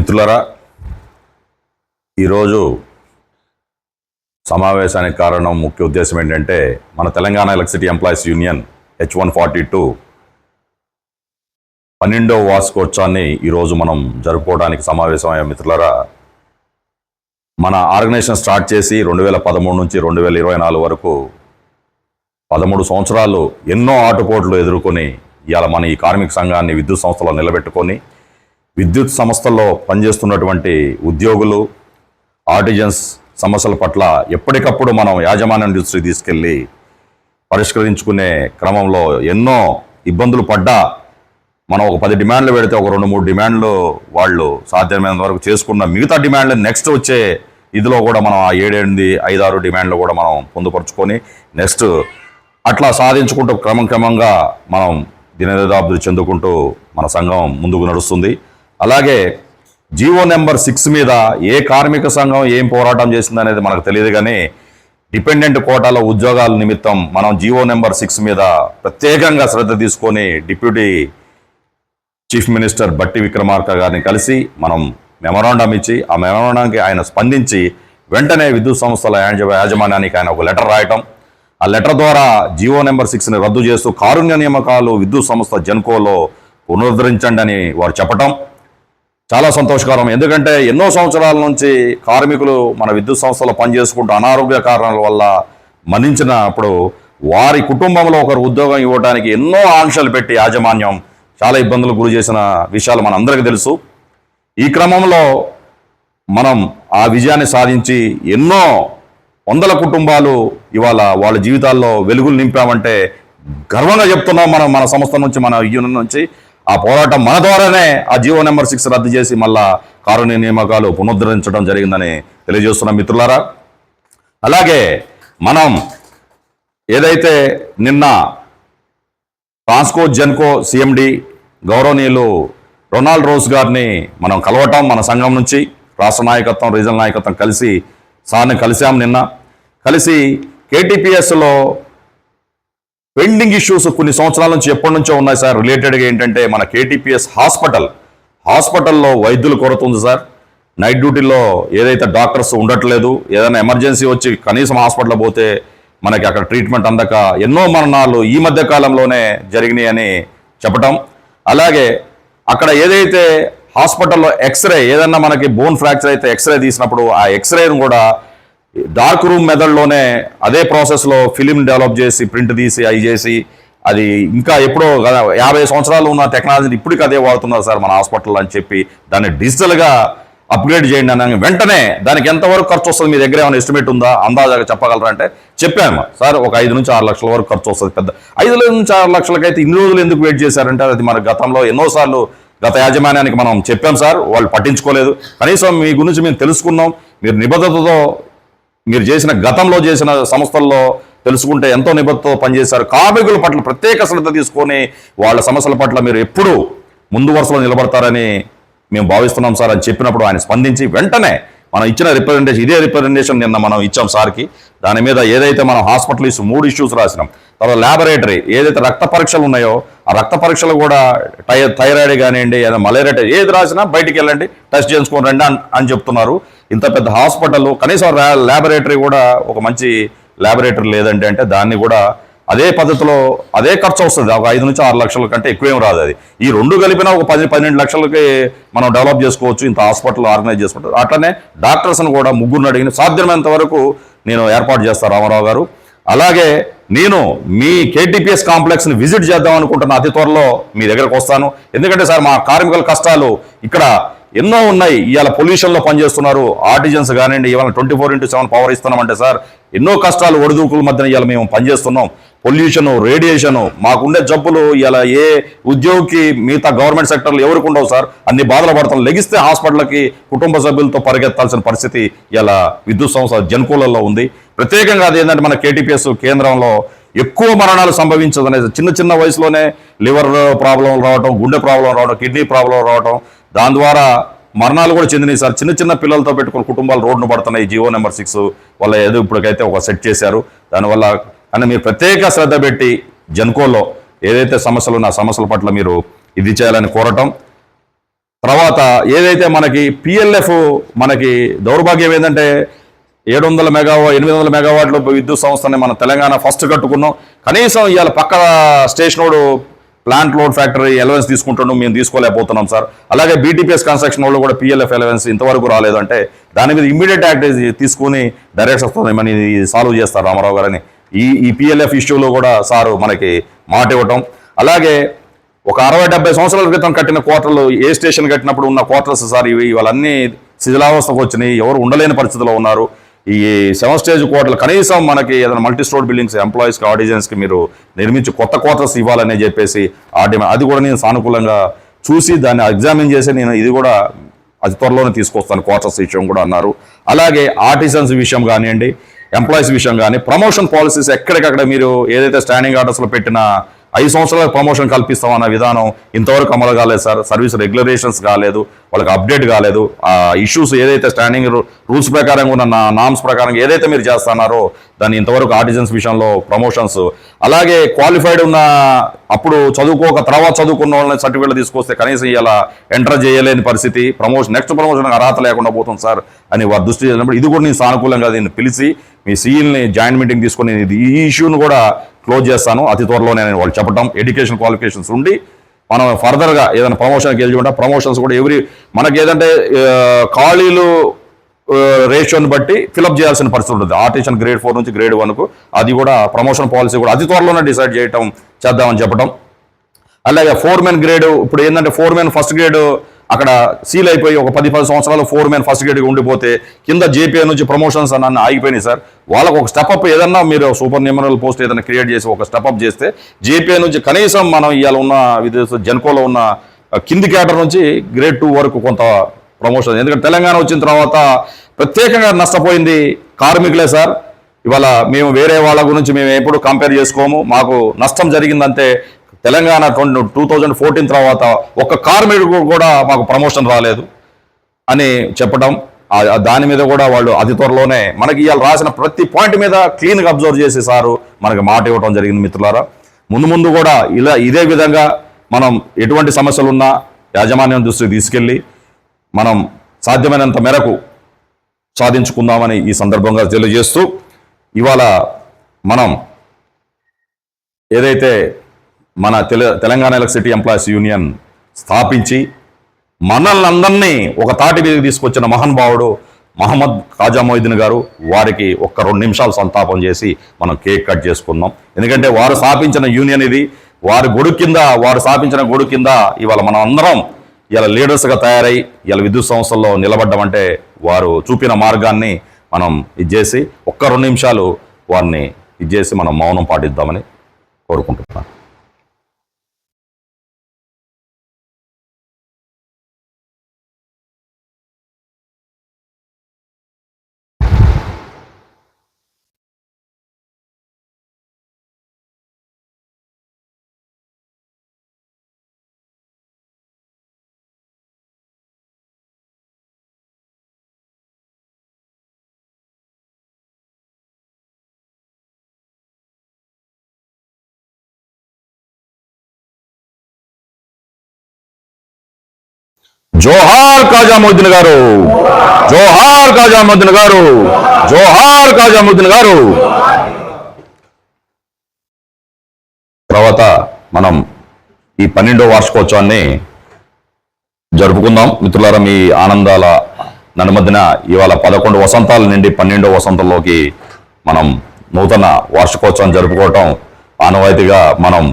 మిత్రులరా ఈరోజు సమావేశానికి కారణం ముఖ్య ఉద్దేశం ఏంటంటే మన Telangana electricity employees union H one forty two పన్నెండవ వార్షికోత్సవాన్ని ఈరోజు మనం జరుపుకోవడానికి సమావేశమయ్యే మిత్రులరా. మన ఆర్గనైజేషన్ స్టార్ట్ చేసి రెండు వేల పదమూడు నుంచి రెండు వేల ఇరవై నాలుగు వరకు పదమూడు సంవత్సరాలు ఎన్నో ఆటుపోట్లు ఎదుర్కొని ఇవాళ మన ఈ కార్మిక సంఘాన్ని విద్యుత్ సంస్థలో నిలబెట్టుకొని విద్యుత్ సంస్థల్లో పనిచేస్తున్నటువంటి ఉద్యోగులు ఆర్టిజన్స్ సమస్యల పట్ల ఎప్పటికప్పుడు మనం యాజమాన్యం దృష్టికి తీసుకెళ్ళి పరిష్కరించుకునే క్రమంలో ఎన్నో ఇబ్బందులు పడ్డా మనం ఒక పది డిమాండ్లు పెడితే ఒక రెండు మూడు డిమాండ్లు వాళ్ళు సాధ్యమైనంత వరకు చేసుకున్న మిగతా డిమాండ్లు నెక్స్ట్ వచ్చే ఇదిలో కూడా మనం ఆ ఏడెనిమిది ఐదారు డిమాండ్లు కూడా మనం పొందుపరుచుకొని నెక్స్ట్ అట్లా సాధించుకుంటూ క్రమం క్రమంగా మనం దినదాభివృద్ధి చెందుకుంటూ మన సంఘం ముందుకు నడుస్తుంది. అలాగే జీవో నెంబర్ సిక్స్ మీద ఏ కార్మిక సంఘం ఏం పోరాటం చేసింది అనేది మనకు తెలియదు కానీ డిపెండెంట్ కోటాలో ఉద్యోగాల నిమిత్తం మనం జీవో నెంబర్ సిక్స్ మీద ప్రత్యేకంగా శ్రద్ధ తీసుకొని డిప్యూటీ చీఫ్ మినిస్టర్ బట్టి విక్రమార్క గారిని కలిసి మనం మెమరాండం ఇచ్చి ఆ మెమరాండంకి ఆయన స్పందించి వెంటనే విద్యుత్ సంస్థల యాజమాన్యానికి ఆయన ఒక లెటర్ రాయటం. ఆ లెటర్ ద్వారా జియో నెంబర్ సిక్స్ని రద్దు చేస్తూ కారుణ్య నియామకాలు విద్యుత్ సంస్థ జెన్కోలో పునరుద్ధరించండి అని వారు చెప్పటం. చాలా సంతోషకరం. ఎందుకంటే ఎన్నో సంవత్సరాల నుంచి కార్మికులు మన విద్యుత్ సంస్థలో పనిచేసుకుంటూ అనారోగ్య కారణాల వల్ల మరణించినప్పుడు వారి కుటుంబంలో ఒకరు ఉద్యోగం ఇవ్వడానికి ఎన్నో ఆంక్షలు పెట్టి యాజమాన్యం చాలా ఇబ్బందులు గురి చేసిన విషయాలు మనందరికీ తెలుసు. ఈ క్రమంలో మనం ఆ విజయాన్ని సాధించి ఎన్నో వందల కుటుంబాలు ఇవాళ వాళ్ళ జీవితాల్లో వెలుగులు నింపామంటే గర్వంగా చెప్తున్నాం మనం మన సంస్థ నుంచి మన యూనియన్ నుంచి. ఆ పోరాటం మన ద్వారానే ఆ జీవో నెంబర్ సిక్స్ రద్దు చేసి మళ్ళా కారుణ్య నియామకాలు పునరుద్ధరించడం జరిగిందని తెలియజేస్తున్నాం మిత్రులారా. అలాగే మనం ఏదైతే నిన్న ట్రాన్స్కో జెన్కో సిఎండి గౌరవనీయులు రొనాల్డ్ రోజ్ గారిని మనం కలవటం మన సంఘం నుంచి రాష్ట్ర నాయకత్వం రీజనల్ నాయకత్వం కలిసి సార్ని కలిసాం నిన్న. కలిసి కేటీపీఎస్లో పెండింగ్ ఇష్యూస్ కొన్ని సంవత్సరాల నుంచి ఎప్పటి నుంచో ఉన్నాయి సార్. రిలేటెడ్గా ఏంటంటే మన కేటీపీఎస్ హాస్పిటల్ హాస్పిటల్లో వైద్యుల కొరత ఉంది సార్. నైట్ డ్యూటీలో ఏదైతే డాక్టర్స్ ఉండట్లేదు ఏదైనా ఎమర్జెన్సీ వచ్చి కనీసం హాస్పిటల్ పోతే మనకి అక్కడ ట్రీట్మెంట్ అందక ఎన్నో మరణాలు ఈ మధ్య కాలంలోనే జరిగినాయని చెప్పటం. అలాగే అక్కడ ఏదైతే హాస్పిటల్లో ఎక్స్రే ఏదన్నా మనకి బోన్ ఫ్రాక్చర్ అయితే ఎక్స్రే తీసినప్పుడు ఆ ఎక్స్రేను కూడా డార్క్ రూమ్ మెథడ్లోనే అదే ప్రాసెస్లో ఫిలిం డెవలప్ చేసి ప్రింట్ తీసి అవి చేసి అది ఇంకా ఎప్పుడో యాభై సంవత్సరాలు ఉన్న టెక్నాలజీని ఇప్పటికి అదే వాడుతున్నారు సార్ మన హాస్పిటల్ అని చెప్పి. దాన్ని డిజిటల్గా అప్గ్రేడ్ చేయండి అని వెంటనే దానికి ఎంతవరకు ఖర్చు వస్తుంది? మీ దగ్గర ఏమైనా ఎస్టిమేట్ ఉందా? అందాజాగా చెప్పగలరా అంటే చెప్పాము సార్. ఒక ఐదు నుంచి ఆరు లక్షల వరకు ఖర్చు వస్తుంది. పెద్ద ఐదు నుంచి ఆరు లక్షలకైతే ఇన్ని రోజులు ఎందుకు వెయిట్ చేశారంటే అది మన గతంలో ఎన్నోసార్లు గత యాజమాన్యానికి మనం చెప్పాం సార్. వాళ్ళు పట్టించుకోలేదు. కనీసం మీ గురించి మేము తెలుసుకున్నాం. మీరు నిబద్ధతతో మీరు చేసిన గతంలో చేసిన సంస్థల్లో తెలుసుకుంటే ఎంతో నిబద్ధతో పనిచేశారు. కార్మికుల పట్ల ప్రత్యేక శ్రద్ధ తీసుకొని వాళ్ళ సమస్యల పట్ల మీరు ఎప్పుడూ ముందు వరుసలో నిలబడతారని మేము భావిస్తున్నాం సార్ అని చెప్పినప్పుడు ఆయన స్పందించి వెంటనే మనం ఇచ్చిన రిప్రజెంటేషన్ ఇదే రిప్రజెంటేషన్ నిన్న మనం ఇచ్చాం సార్కి. దాని మీద ఏదైతే మనం హాస్పిటల్ ఇష్యూ మూడు ఇష్యూస్ రాసినాం. తర్వాత ల్యాబొరేటరీ ఏదైతే రక్త పరీక్షలు ఉన్నాయో ఆ రక్త పరీక్షలు కూడా టై థైరాయిడ్ కానివ్వండి ఏదైనా మలేరియా ఏది రాసినా బయటికి వెళ్ళండి టెస్ట్ చేసుకొని రండి అని చెప్తున్నారు. ఇంత పెద్ద హాస్పిటల్ కనీసం ల్యాబొరేటరీ కూడా ఒక మంచి ల్యాబొరేటరీ లేదంటే అంటే దాన్ని కూడా అదే పద్ధతిలో అదే ఖర్చు వస్తుంది. ఒక ఐదు నుంచి ఆరు లక్షల కంటే ఎక్కువేం రాదు అది. ఈ రెండు కలిపినా ఒక పది పన్నెండు లక్షలకి మనం డెవలప్ చేసుకోవచ్చు ఇంత హాస్పిటల్ ఆర్గనైజ్ చేసుకుంటారు. అట్లనే డాక్టర్స్ని కూడా ముగ్గురిని అడిగిన సాధ్యమైనంత వరకు నేను ఏర్పాటు చేస్తాను రామారావు గారు. అలాగే నేను మీ కేటీపీఎస్ కాంప్లెక్స్ని విజిట్ చేద్దాం అనుకుంటున్న అతి త్వరలో మీ దగ్గరకు వస్తాను. ఎందుకంటే సార్ మా కార్మికుల కష్టాలు ఇక్కడ ఎన్నో ఉన్నాయి. ఇవాళ పొల్యూషన్లో పనిచేస్తున్నారు. ఆర్టిజన్స్ కానివ్వండి ఇవాళ twenty four into seven power ఇస్తున్నామంటే sir ఎన్నో కష్టాలు ఒడిదుకుల మధ్యన ఇవాళ మేము పనిచేస్తున్నాం. పొల్యూషన్ రేడియేషను మాకుండే జబ్బులు ఇలా ఏ ఉద్యోగికి మిగతా గవర్నమెంట్ సెక్టర్లు ఎవరికి ఉండవు సార్. అన్ని బాధలు పడతాం. లెగిస్తే హాస్పిటల్కి కుటుంబ సభ్యులతో పరిగెత్తాల్సిన పరిస్థితి ఇలా విద్యుత్ సంస్థ జన్కూలలో ఉంది. ప్రత్యేకంగా అది ఏంటంటే మన కేటీపీఎస్ కేంద్రంలో ఎక్కువ మరణాలు సంభవించదనేది చిన్న చిన్న వయసులోనే లివర్ ప్రాబ్లం రావడం గుండె ప్రాబ్లం రావడం కిడ్నీ ప్రాబ్లం రావడం దాని ద్వారా మరణాలు కూడా చెందినాయి సార్. చిన్న చిన్న పిల్లలతో పెట్టుకుని కుటుంబాలు రోడ్డును పడుతున్నాయి. జియో నెంబర్ సిక్స్ వల్ల ఏదో ఇప్పటికైతే ఒక సెట్ చేశారు. దానివల్ల కానీ మీరు ప్రత్యేక శ్రద్ధ పెట్టి జన్కోలో ఏదైతే సమస్యలు ఉన్న సమస్యల పట్ల మీరు ఇది చేయాలని కోరటం. తర్వాత ఏదైతే మనకి పిఎల్ఎఫ్ మనకి దౌర్భాగ్యం ఏంటంటే ఏడు వందల మెగావా ఎనిమిది వందల మెగావాట్ల విద్యుత్ సంస్థని మన తెలంగాణ ఫస్ట్ కట్టుకున్నాం. కనీసం ఇవాళ పక్క station plant load factory allowance తీసుకుంటుండడం మేము తీసుకోలేకపోతున్నాం సార్. అలాగే బీటీపీఎస్ కన్స్ట్రక్షన్ వాళ్ళు కూడా పిఎల్ఎఫ్ ఎలవెన్స్ ఇంతవరకు రాలేదంటే దాని మీద ఇమ్మీడియట్ యాక్ట్ తీసుకుని డైరెక్ట్ వస్తుంది. సాల్వ్ చేస్తారు రామారావు గారని ఈ ఈ పిఎల్ఎఫ్ ఇష్యూలో కూడా సారు మనకి మాట ఇవ్వటం. అలాగే ఒక అరవై డెబ్బై సంవత్సరాల క్రితం కట్టిన క్వార్టర్లు ఏ స్టేషన్ కట్టినప్పుడు ఉన్న క్వార్టర్స్ సార్ ఇవి ఇవన్నీ శిథిలావస్థకు వచ్చినాయి. ఎవరు ఉండలేని పరిస్థితిలో ఉన్నారు. ఈ సెవెన్ స్టేజ్ కోటలు కనీసం మనకి ఏదైనా మల్టీ స్టోర్ బిల్డింగ్స్ ఎంప్లాయీస్కి ఆడిజన్స్కి మీరు నిర్మించి కొత్త క్వార్టర్స్ ఇవ్వాలని చెప్పేసి ఆ డిమాండ్ అది కూడా నేను సానుకూలంగా చూసి దాన్ని ఎగ్జామిన్ చేసి నేను ఇది కూడా అతి త్వరలోనే తీసుకొస్తాను క్వార్టర్స్ విషయం కూడా అన్నారు. అలాగే ఆర్టిజన్స్ విషయం కానివ్వండి ఎంప్లాయీస్ విషయం కానీ ప్రమోషన్ పాలసీస్ ఎక్కడికక్కడ మీరు ఏదైతే స్టాండింగ్ ఆర్డర్స్లో పెట్టిన ఐదు సంవత్సరాల ప్రమోషన్ కల్పిస్తామన్న విధానం ఇంతవరకు అమలు కాలేదు సార్. సర్వీస్ రెగ్యులరేషన్స్ కాలేదు వాళ్ళకి అప్డేట్ కాలేదు. ఆ ఇష్యూస్ ఏదైతే స్టాండింగ్ రూల్స్ ప్రకారం ఉన్న నామ్స్ ప్రకారం ఏదైతే మీరు చేస్తున్నారో దాన్ని ఇంతవరకు ఆర్టిజన్స్ విషయంలో ప్రమోషన్స్ అలాగే క్వాలిఫైడ్ ఉన్న అప్పుడు చదువుకోక తర్వాత చదువుకున్న వాళ్ళని సర్టిఫికేట్ తీసుకొస్తే కనీసం ఇలా ఎంటర్ చేయలేని పరిస్థితి. ప్రమోషన్ నెక్స్ట్ ప్రమోషన్ అర్హత లేకుండా పోతుంది సార్ అని వారు దృష్టి చేసినప్పుడు ఇది కూడా నేను సానుకూలంగా దీన్ని పిలిచి మీ సీఎల్ని జాయింట్ మీటింగ్ తీసుకొని ఈ ఇష్యూను కూడా క్లోజ్ చేస్తాను. అతి త్వరలోనే నేను వాళ్ళు చెప్పడం ఎడ్యుకేషన్ క్వాలిఫికేషన్స్ ఉండి మనం ఫర్దర్గా ఏదైనా ప్రమోషన్కి వెళ్ళి ప్రమోషన్స్ కూడా ఎవరి మనకి ఏదంటే ఖాళీలు రేషియోని బట్టి ఫిలప్ చేయాల్సిన పరిస్థితి ఉంటుంది. ఆర్టిషన్ గ్రేడ్ ఫోర్ నుంచి గ్రేడ్ వన్కు అది కూడా ప్రమోషన్ పాలసీ కూడా అతి త్వరలోనే డిసైడ్ చేయటం చేద్దామని చెప్పడం అలాగే ఫోర్ మెన్ గ్రేడ్ ఇప్పుడు ఏంటంటే ఫోర్ మెన్ ఫస్ట్ గ్రేడ్ అక్కడ సీల్ అయిపోయి ఒక పది పది సంవత్సరాలు ఫోర్ మెన్ ఫస్ట్ గ్రేడ్గా ఉండిపోతే కింద జేపీఐ నుంచి ప్రమోషన్స్ అన్న ఆగిపోయినాయి సార్. వాళ్ళకు ఒక స్టెప్ అప్ ఏదన్నా మీరు సూపర్ న్యూమరల్ పోస్ట్ ఏదైనా క్రియేట్ చేసి ఒక స్టెప్ అప్ చేస్తే జేపీఐ నుంచి కనీసం మనం ఇవాళ ఉన్న విదేశ జెన్కోలో ఉన్న కింది క్యాడర్ నుంచి గ్రేడ్ టూ వరకు కొంత ప్రమోషన్ ఎందుకంటే తెలంగాణ వచ్చిన తర్వాత ప్రత్యేకంగా నష్టపోయింది కార్మికులే సార్. ఇవాళ మేము వేరే వాళ్ళ గురించి మేము ఎప్పుడు కంపేర్ చేసుకోము. మాకు నష్టం జరిగిందంటే Telangana twenty two thousand fourteen తర్వాత ఒక్క కార్మికుడు కూడా మాకు ప్రమోషన్ రాలేదు అని చెప్పడం దాని మీద కూడా వాళ్ళు అతి త్వరలోనే మనకి ఇవాళ రాసిన ప్రతి పాయింట్ మీద క్లీన్గా అబ్జర్వ్ చేసి సారు మనకి మాట ఇవ్వడం జరిగింది మిత్రులారా. ముందు ముందు కూడా ఇలా ఇదే విధంగా మనం ఎటువంటి సమస్యలు ఉన్నా యాజమాన్యం దృష్టికి తీసుకెళ్ళి మనం సాధ్యమైనంత మేరకు సాధించుకుందామని ఈ సందర్భంగా తెలియజేస్తూ ఇవాళ మనం ఏదైతే మన తెల తెలంగాణ ఎలక్ట్రిసిటీ ఎంప్లాయీస్ యూనియన్ స్థాపించి మనల్ని అందరినీ ఒక తాటి మీదకి తీసుకొచ్చిన మహానుభావుడు మహమ్మద్ ఖాజా మొయిద్దీన్ గారు వారికి ఒక్క రెండు నిమిషాలు సంతాపం చేసి మనం కేక్ కట్ చేసుకుందాం. ఎందుకంటే వారు స్థాపించిన యూనియన్ ఇది. వారి గొడుగు కింద వారు స్థాపించిన గొడుగు కింద ఇవాళ మనం అందరం ఇలా లీడర్స్గా తయారై ఇలా విద్యుత్ సంస్థల్లో నిలబడ్డమంటే వారు చూపిన మార్గాన్ని మనం ఇచ్చేసి ఒక్క రెండు నిమిషాలు వారిని ఇచ్చేసి మనం మౌనం పాటిద్దామని కోరుకుంటున్నాను. జోహార్ కాజాముద్దీన్ గారు. జోహార్ కాజాముద్దీన్ గారు. జోహార్ కాజాముద్దీన్ గారు. తర్వాత మనం ఈ పన్నెండో వార్షికోత్సవాన్ని జరుపుకుందాం. మిత్రులారా మీ ఆనందాల నడుమధ్యన ఇవాళ పదకొండు వసంతాల నుండి పన్నెండో వసంతంలోకి మనం నూతన వార్షికోత్సవం జరుపుకోవటం ఆనవాయితీగా మనం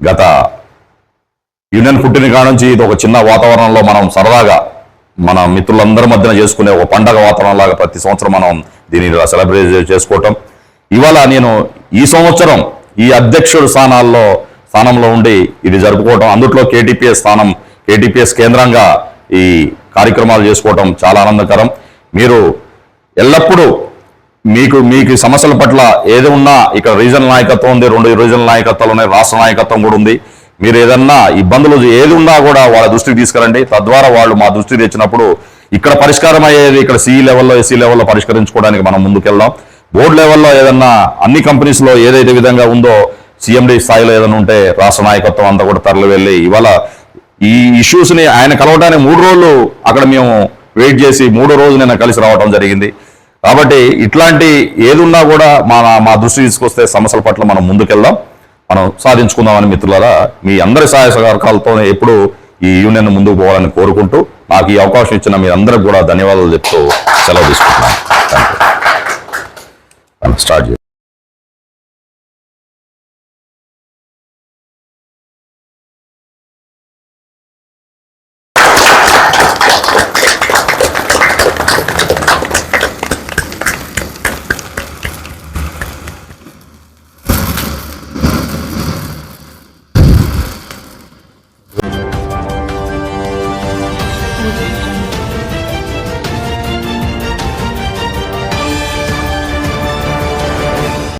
గత యూనియన్ పుట్టిన కాడ నుంచి ఇది ఒక చిన్న వాతావరణంలో మనం సరదాగా మన మిత్రులందరి మధ్యన చేసుకునే ఒక పండగ వాతావరణం లాగా ప్రతి సంవత్సరం మనం దీనిని ఇలా సెలబ్రేట్ చేసుకోవటం. ఇవాళ నేను ఈ సంవత్సరం ఈ అధ్యక్షుడు స్థానాల్లో స్థానంలో ఉండి ఇది జరుపుకోవటం అందుట్లో కేటీపీఎస్ స్థానం కేటీపీఎస్ కేంద్రంగా ఈ కార్యక్రమాలు చేసుకోవటం చాలా ఆనందకరం. మీరు ఎల్లప్పుడూ మీకు మీకు సమస్యల పట్ల ఏది ఉన్నా ఇక్కడ రీజనల్ నాయకత్వం ఉంది రెండు రీజనల్ నాయకత్వాలు ఉన్నాయి రాష్ట్ర నాయకత్వం కూడా ఉంది. మీరు ఏదన్నా ఇబ్బందులు ఏది ఉన్నా కూడా వాళ్ళ దృష్టికి తీసుకురండి. తద్వారా వాళ్ళు మా దృష్టికి తెచ్చినప్పుడు ఇక్కడ పరిష్కారం అయ్యేది ఇక్కడ సిఈ లెవెల్లో ఎస్సీ లెవెల్లో పరిష్కరించుకోవడానికి మనం ముందుకెళ్దాం. బోర్డు లెవెల్లో ఏదన్నా అన్ని కంపెనీస్లో ఏదైతే విధంగా ఉందో సిఎండి స్థాయిలో ఏదైనా ఉంటే రాష్ట్ర నాయకత్వం అంతా కూడా తరలి వెళ్ళి ఇవాళ ఈ ఇష్యూస్ని ఆయన కలవడానికి మూడు రోజులు అక్కడ మేము వెయిట్ చేసి మూడో రోజు నిన్న కలిసి రావడం జరిగింది. కాబట్టి ఇట్లాంటి ఏదున్నా కూడా మా మా దృష్టి తీసుకొస్తే సమస్యల పట్ల మనం ముందుకెళ్దాం. మనం సాధించుకుందామని మిత్రులారా మీ అందరి సహాయ సహకారాలతోనే ఎప్పుడు ఈ యూనియన్ ముందుకు పోవాలని కోరుకుంటూ నాకు ఈ అవకాశం ఇచ్చిన మీ అందరికి కూడా ధన్యవాదాలు చెప్తూ సెలవు తీసుకుంటున్నాను. స్టార్ట్ చేయండి